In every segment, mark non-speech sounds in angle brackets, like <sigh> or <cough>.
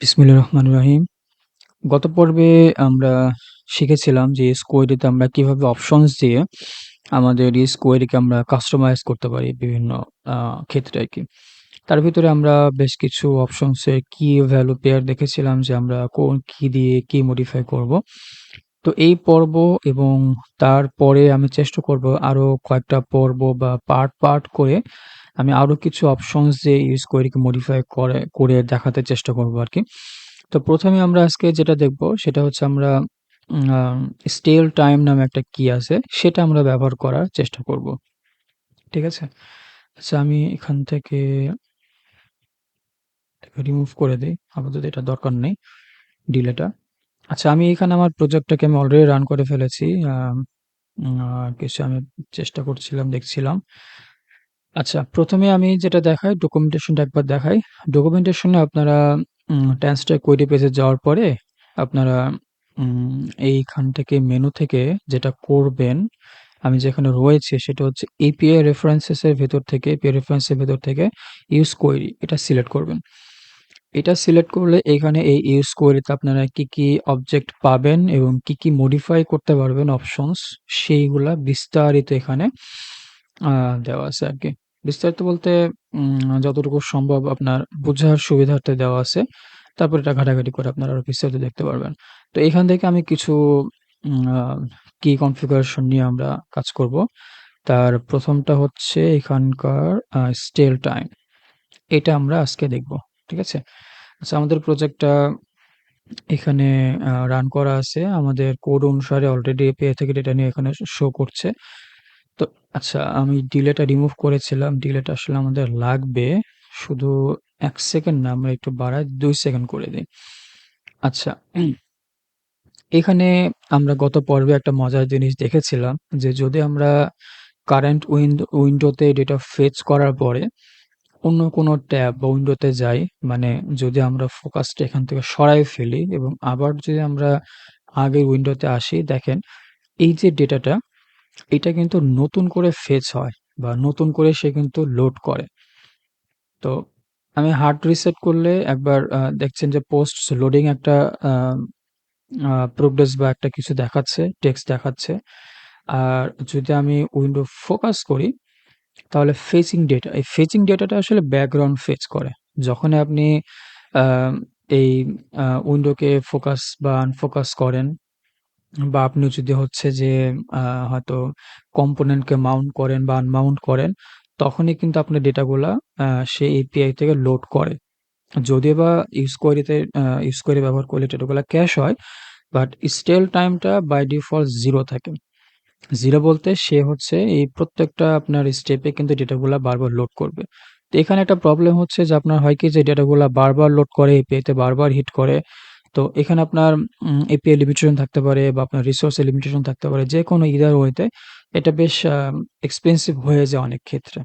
বিসমিল্লাহির রহমান রাহিম গত পর্বে আমরা শিখেছিলাম যে স্কোয়ারিতে কোয়েরিতে আমরা কীভাবে অপশনস দিয়ে আমাদের কোয়েরিকে আমরা কাস্টমাইজ করতে পারি বিভিন্ন, আ, ক্ষেত্রে আরকি। তার ভিতরে আমরা বেশ কিছু অপশনসের কি ভ্যালু পেয়ার দেখেছিলাম যে আমরা কোন কি দিয়ে কি মডিফাই করব। তো এই পর্ব এবং তারপরে আমি চেষ্টা করব আরও কয়েকটা পর্ব বা পার্ট, পার্ট করে আমি আরও কিছু অপশনস দিয়ে ইউজ কোয়েরিকে মডিফাই করে করে দেখাতে চেষ্টা করব আর কি তো প্রথমে আমরা আজকে যেটা দেখব সেটা হচ্ছে আমরা স্টেল টাইম নামে একটা কি আছে সেটা আমরা ব্যবহার করার চেষ্টা করব। ঠিক আছে? আচ্ছা আমি এখান থেকে রিমুভ করে দিই আপাতত এটা দরকার নেই। ডিলেটা। আচ্ছা আমি এখানে আমার প্রজেক্টটাকে আমি অলরেডি রান করে ফেলেছি। কিছু আমি চেষ্টা করছিলাম, দেখছিলাম। আচ্ছা ১ম এ আমি যেটা দেখাই ডকুমেন্টেশনটা একবার দেখাই। ডকুমেন্টেশনে আপনারা উম ট্যান্সটার কোয়েরি পেজে যাওয়ার পরে আপনারা এইখান থেকে মেনু থেকে যেটা করবেন, আমি যেখানে রয়েছি সেটা হচ্ছে API রেফারেন্সেস এর ভেতর থেকে API রেফারেন্স এর ভেতর থেকে ইউজ কোয়েরি এটা সিলেক্ট করবেন। এটা সিলেক্ট করলে এখানে এই ইউজ কোয়েরিতে আপনারা কি, কি অবজেক্ট পাবেন এবং কি, কি মডিফাই করতে পারবেন অপশনস সেইগুলা বিস্তারিত এখানে দেওয়া আছে আর কি বিস্তারিত বলতে যতটুকু সম্ভব আপনার বোঝার সুবিধার্থে দেওয়া আছে। তারপর এটা ঘাটাঘাটি করে আপনারা আরও বিস্তারিত দেখতে পারবেন। তো এখান থেকে আমি কিছু কি কনফিগারেশন নিয়ে আমরা কাজ করব। তার প্রথমটা হচ্ছে এখানকার স্টেল টাইম। এটা আমরা আজকে দেখব। ঠিক আছে? আচ্ছা আমাদের প্রজেক্টটা এখানে রান করা আছে। আমাদের কোড অনুসারে অলরেডি API থেকে ডেটা নিয়ে এখানে শো করছে। তো আচ্ছা আমি ডিলেটা রিমুভ করেছিলাম। ডিলেটা আসলে আমাদের লাগবে। শুধু ১ সেকেন্ড না, আমরা একটু বাড়ায় ২ সেকেন্ড করে দেই। আচ্ছা এখানে আমরা গত পর্বে একটা মজার জিনিস দেখেছিলাম যে যদি আমরা কারেন্ট উইন্ডো উইন্ডোতে ডেটা ফেচ করার পরে অন্য কোনো ট্যাব বা উইন্ডোতে যাই, মানে যদি আমরা ফোকাসটা এখান থেকে সরায় ফেলি এবং আবার যদি আমরা আগের উইন্ডোতে আসি, দেখেন এই যে ডেটাটা এটা কিন্তু নতুন করে ফেচ হয় বা নতুন করে সে কিন্তু লোড করে। তো আমি হার্ড রিসেট করলে একবার দেখছেন যে পোস্ট লোডিং একটা প্রোগ্রেস বা একটা কিছু দেখাচ্ছে, টেক্সট দেখাচ্ছে। আর যদি আমি উইন্ডো ফোকাস করি তাহলে ফেচিং ডেটা, এই ফেচিং ডেটাটা আসলে ব্যাকগ্রাউন্ড ফেচ করে। যখনই আপনি এই উইন্ডোকে ফোকাস বা আনফোকাস করেন বা আপনি যদি হচ্ছে যে হয়তো কম্পোনেন্টকে মাউন্ট করেন বা আনমাউন্ট করেন, তখনই কিন্তু আপনার ডেটাগুলা আ সে API থেকে লোড করে। যদিও বা ইউজ কোয়েরিতে আ ইউজ কোয়েরি ব্যবহার করলে ডেটাগুলা ক্যাশ হয়, বাট স্টেল টাইমটা বাই ডিফল্ট 0 থাকে। 0 বলতে সে হচ্ছে এই প্রত্যেকটা আপনার স্টেপে কিন্তু ডেটাগুলা বারবার লোড করবে। তো এখানে একটা প্রবলেম হচ্ছে যে আপনার হয় কি যে ডেটাগুলা বারবার লোড করে, API তে বারবার হিট করে। তো এখানে আপনার API লিমিটেশন থাকতে পারে বা আপনার রিসোর্স লিমিটেশন থাকতে পারে। যেকোনো either way তে এটা বেশ এক্সপেনসিভ হয়ে যায় অনেক ক্ষেত্রে।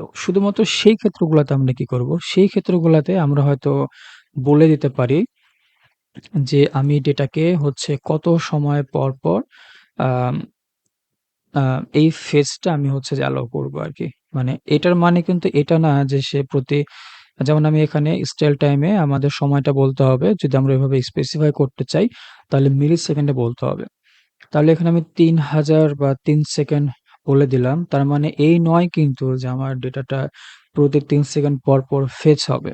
তো শুধুমাত্র সেই ক্ষেত্রগুলাতে আমরা কি করব? সেই ক্ষেত্রগুলাতে আমরা হয়তো বলে দিতে পারি যে আমি ডেটাকে হচ্ছে কত সময় পর, পর এই ফেজটা আমি হচ্ছে যে অ্যালাও করব আরকি। মানে এটার মানে কিন্তু এটা না যে সে প্রতি যেমন আমি এখানে স্টেল টাইমে আমাদের সময়টা বলতে হবে। যদি আমরা এভাবে স্পেসিফাই করতে চাই তাহলে মিলি সেকেন্ডে বলতে হবে। তাহলে এখানে আমি ৩০০০ বা ৩ সেকেন্ড বলে দিলাম। তার মানে এই নয় কিন্তু যে আমার ডেটাটা প্রতি ৩ সেকেন্ড পর, পর ফেচ হবে।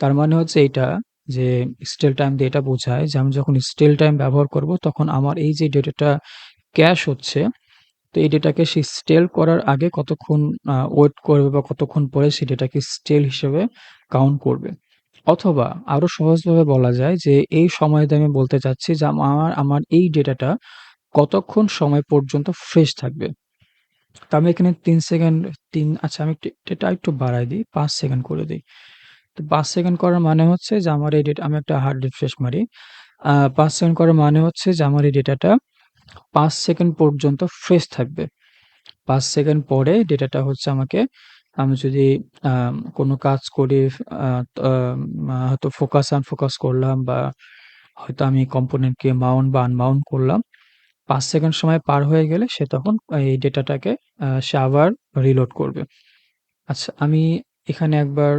তার মানে হচ্ছে এইটা যে স্টেল টাইম দিয়ে এটা বোঝায় যে আমি যখন স্টেল টাইম ব্যবহার করব তখন আমার এই যে ডেটাটা ক্যাশ হচ্ছে, তো এই ডেটাকে সে স্টেল করার আগে কতক্ষণ ওয়েট করবে বা কতক্ষণ পরে সে ডেটাকে স্টেল হিসেবে কাউন্ট করবে। অথবা আরও সহজভাবে বলা যায় যে এই সময়তে আমি বলতে চাচ্ছি যে আমার আমার এই ডেটাটা কতক্ষণ সময় পর্যন্ত ফ্রেশ থাকবে। তো আমি এখানে তিন সেকেন্ড, তিন আচ্ছা আমি ডেটা একটু বাড়ায় দিই। পাঁচ সেকেন্ড করে দিই তো পাঁচ সেকেন্ড করার মানে হচ্ছে যে আমার এই ডেটা, আমি একটা হার্ড রিফ্রেশ মারি। পাঁচ সেকেন্ড করার মানে হচ্ছে যে আমার এই ডেটাটা ৫ সেকেন্ড পর্যন্ত ফ্রেশ থাকবে। ৫ সেকেন্ড পরে ডেটাটা হচ্ছে আমাকে, আমি যদি কোনো কাজ করি হয়তো ফোকাস আনফোকাস করলাম বা হয়তো আমি কম্পোনেন্টকে মাউন্ট বা আনমাউন্ট করলাম। পাঁচ সেকেন্ড সময় পার হয়ে গেলে সে তখন এই ডেটাটাকে সে আবার রিলোড করবে। আচ্ছা আমি এখানে একবার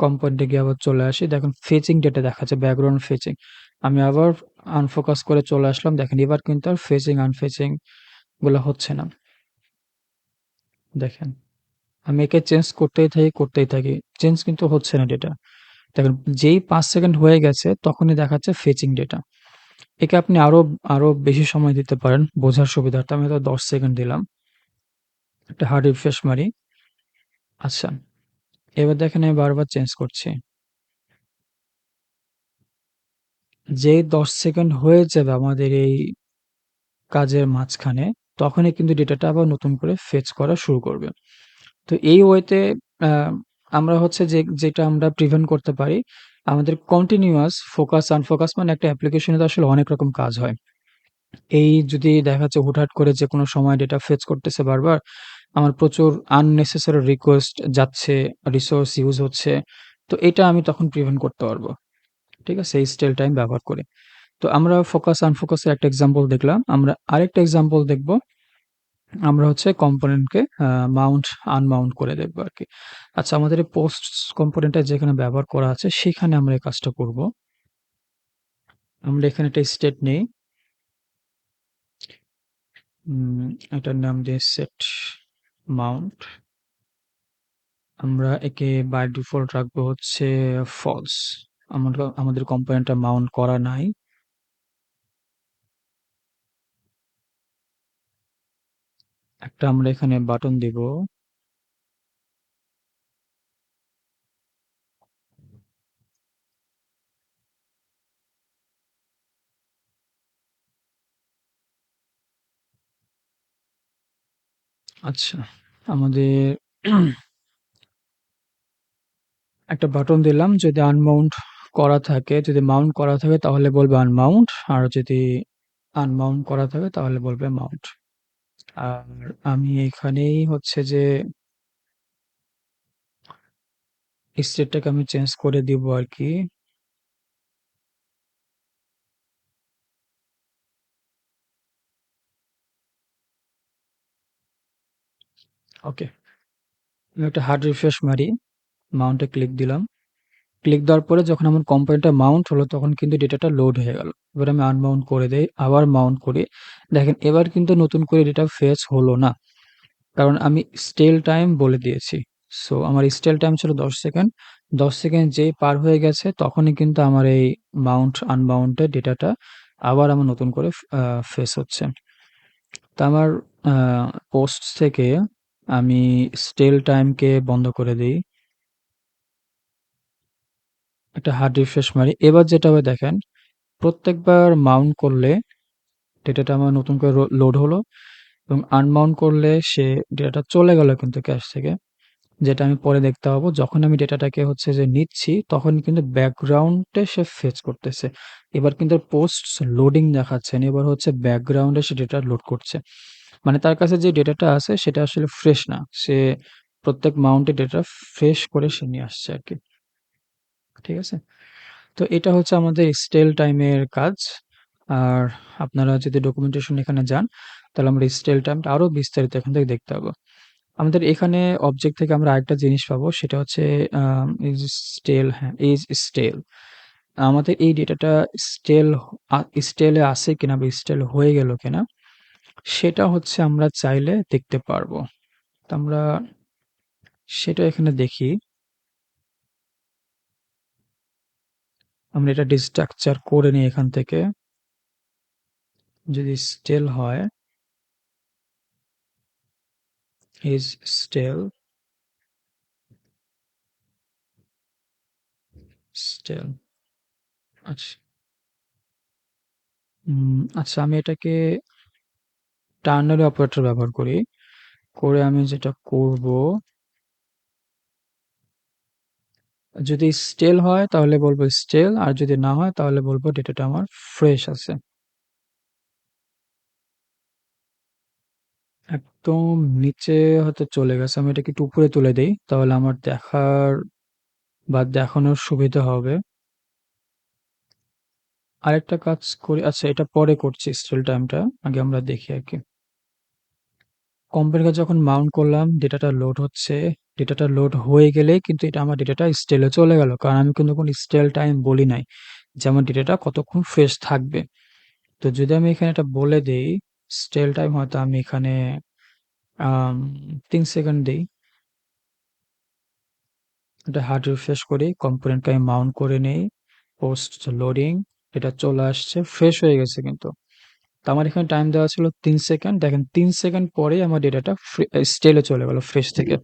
কম্পোনেন্টে গিয়ে আবার চলে আসি। দেখুন ফেচিং ডেটা দেখাচ্ছে ব্যাকগ্রাউন্ড ফেচিং। আমি আবার আনফোকাস করে চলে আসলাম। দেখেন এবার কিন্তু আর ফেচিং আনফেচিংগুলো হচ্ছে না। দেখেন। আমি একে চেঞ্জ করতেই থাকি, করতেই থাকি। চেঞ্জ কিন্তু হচ্ছে না ডেটা। দেখেন যেই পাঁচ সেকেন্ড হয়ে গেছে তখনই দেখাচ্ছে ফেচিং ডেটা। একে আপনি আরও, আরও বেশি সময় দিতে পারেন বোঝার সুবিধার্থে। আমি তো দশ সেকেন্ড দিলাম। একটা হার্ড রিফ্রেশ মারি। আচ্ছা। এবার দেখেন আমি বারবার চেঞ্জ করছি। যেই ১০ সেকেন্ড হয়ে যাবে আমাদের এই কাজের মাঝখানে, তখনই কিন্তু ডেটাটা আবার নতুন করে ফেচ করা শুরু করবে। তো এই ওয়েতে আমরা হচ্ছে যে যেটা আমরা প্রিভেন্ট করতে পারি, আমাদের কন্টিনিউয়াস ফোকাস আনফোকাস মানে একটা অ্যাপ্লিকেশনে তো আসলে অনেক রকম কাজ হয়। এই যদি দেখা যাচ্ছে হুটহাট করে যেকোনো সময় ডেটা ফেচ করতেছে বারবার, আমার প্রচুর আননেসেসারি রিকোয়েস্ট যাচ্ছে, রিসোর্স ইউজ হচ্ছে। তো এটা আমি তখন প্রিভেন্ট করতে পারব। ঠিক আছে? এই স্টেল টাইম ব্যবহার করে। তো আমরা ফোকাস আনফোকাস এর একটা এক্সাম্পল দেখলাম। আমরা আরেকটা এক্সাম্পল দেখব। আমরা হচ্ছে কম্পোনেন্টকে মাউন্ট, আনমাউন্ট করে দেখব আর কি আচ্ছা আমাদের এই পোস্টস কম্পোনেন্টটা যেখানে ব্যবহার করা আছে সেখানে আমরা এই কাজটা করব। আমরা এখানে একটা স্টেট নেই। এটার নাম দিয়ে সেট মাউন্ট। আমরা একে বাই ডিফল্ট রাখব হচ্ছে ফলস। আমরা আমাদের কম্পোনেন্টটা মাউন্ট করা নাই। একটা আমরা এখানে বাটন দিব। আচ্ছা, আমাদের <clears throat> একটা বাটন দিলাম যদি আনমাউন্ট করা থাকে, যদি মাউন্ট করা থাকে তাহলে বলবে আনমাউন্ট আর যদি আনমাউন্ট করা থাকে তাহলে বলবে মাউন্ট। আর আমি এখানেই হচ্ছে যে স্টেটটাকে আমি চেঞ্জ করে দিব আরকি। ওকে। আমি একটা হার্ড রিফ্রেশ মারি। মাউন্টে ক্লিক দিলাম। ক্লিক দেওয়ার পরে যখন আমার কম্পোনেন্টটা মাউন্ট হলো তখন কিন্তু ডেটাটা লোড হয়ে গেল। এবার আমি আনমাউন্ট করে দেই, আবার মাউন্ট করি। দেখেন এবার কিন্তু নতুন করে ডেটা ফেস হলো না। কারণ আমি স্টেল টাইম বলে দিয়েছি। সো আমার স্টেল টাইম ছিল ১০ সেকেন্ড। ১০ সেকেন্ড যেই পার হয়ে গেছে তখনই কিন্তু আমার এই মাউন্ট আনমাউন্ট এর ডেটাটা আবার আমার নতুন করে ফেস হচ্ছে। তো আমার পোস্ট থেকে আমি স্টেল টাইমকে বন্ধ করে দেই। একটা হার্ড রিফ্রেশ মারি। এবার যেটা হবে দেখেন, প্রত্যেকবার মাউন্ট করলে ডেটাটা আমার নতুন করে লোড হলো এবং আনমাউন্ট করলে সে ডেটাটা চলে গেল কিন্তু ক্যাশ থেকে। যেটা আমি পরে দেখতে পাবো। যখন আমি ডেটাটাকে হচ্ছে যে নিচ্ছি তখন কিন্তু ব্যাকগ্রাউন্ডে সে ফেচ করতেছে। এবার কিন্তু পোস্টস লোডিং দেখাচ্ছে না। এবার হচ্ছে ব্যাকগ্রাউন্ডে সে ডেটা লোড করছে। মানে তার কাছে যে ডেটাটা আছে সেটা আসলে ফ্রেশ না। সে প্রত্যেক মাউন্টে ডেটা ফ্রেশ করে সে নিয়ে আসছে আরকি। ঠিক আছে? তো এটা হচ্ছে আমাদের স্টেল টাইমের কাজ। আর আপনারা যদি ডকুমেন্টেশন এখানে যান, তাহলে আমরা স্টেল টাইমটা আরও বিস্তারিত এখান থেকে দেখতে পাবো। আমাদের এখানে অবজেক্ট থেকে আমরা আরেকটা জিনিস পাবো সেটা হচ্ছে ইজ স্টেল হ্যাঁ, ইজ স্টেল। আমাদের এই ডেটাটা স্টেল স্টেলে আছে কিনা বা স্টেল হয়ে গেল কিনা সেটা হচ্ছে আমরা চাইলে দেখতে পারব। তো আমরা সেটা এখানে দেখি। আমরা এটা ডিস্ট্রাকচার করে নিই এখান থেকে। যদি স্টেল হয়, is still still আচ্ছা। আচ্ছা আমি এটাকে টার্নারি অপারেটর ব্যবহার করি। করে আমি যেটা করব যদি স্টেল হয়, তাহলে বলব স্টেল আর যদি না হয়, তাহলে বলব ডেটাটা আমার ফ্রেশ আছে। একদম নিচে হয়তো চলে গেছে। আমি এটাকে একটু উপরে তুলে দেই। তাহলে আমার দেখার বা দেখানোর সুবিধা হবে। আরেকটা কাজ করি আচ্ছা এটা পরে করছি স্টিল টাইমটা। আগে আমরা দেখি আর আরকি। কম্পিউটারকে যখন মাউন্ট করলাম ডেটাটা লোড হচ্ছে। ডেটাটা লোড হয়ে গেলেই কিন্তু এটা আমার ডেটাটা স্টেলে চলে গেল। কারণ আমি কিন্তু কোনো স্টেল টাইম বলি নাই। যে আমার ডেটাটা কতক্ষণ ফ্রেশ থাকবে। তো যদি আমি এখানে এটা বলে দিই স্টেল টাইম হয়তো আমি এখানে তিন সেকেন্ড দিই। এটা হার্ড রিফ্রেশ করি কম্পোনেন্টকে আমি মাউন্ট করে নেই পোস্ট লোডিং এটা চলে আসছে ফ্রেশ হয়ে গেছে কিন্তু। তো আমার এখানে টাইম দেওয়া ছিল তিন সেকেন্ড দেখেন তিন সেকেন্ড পরেই আমার ডেটাটা স্টেলে চলে গেল ফ্রেশ থেকে।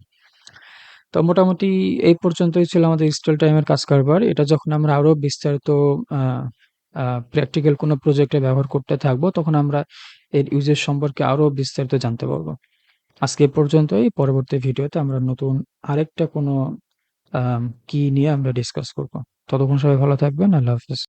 তো মোটামুটি এই পর্যন্তই ছিল আমাদের স্টল টাইমের কাজ কারবার। এটা যখন আমরা আরও বিস্তারিত প্র্যাকটিক্যাল কোনো প্রজেক্টে ব্যবহার করতে থাকব, তখন আমরা এর ইউজের সম্পর্কে আরও বিস্তারিত জানতে পারব। আজকে পর্যন্তই। পরবর্তী ভিডিওতে আমরা নতুন আরেকটা কোনো কি নিয়ে আমরা ডিসকাস করব। ততক্ষণ সবাই ভালো থাকবেন। আল্লাহ হাফিজ।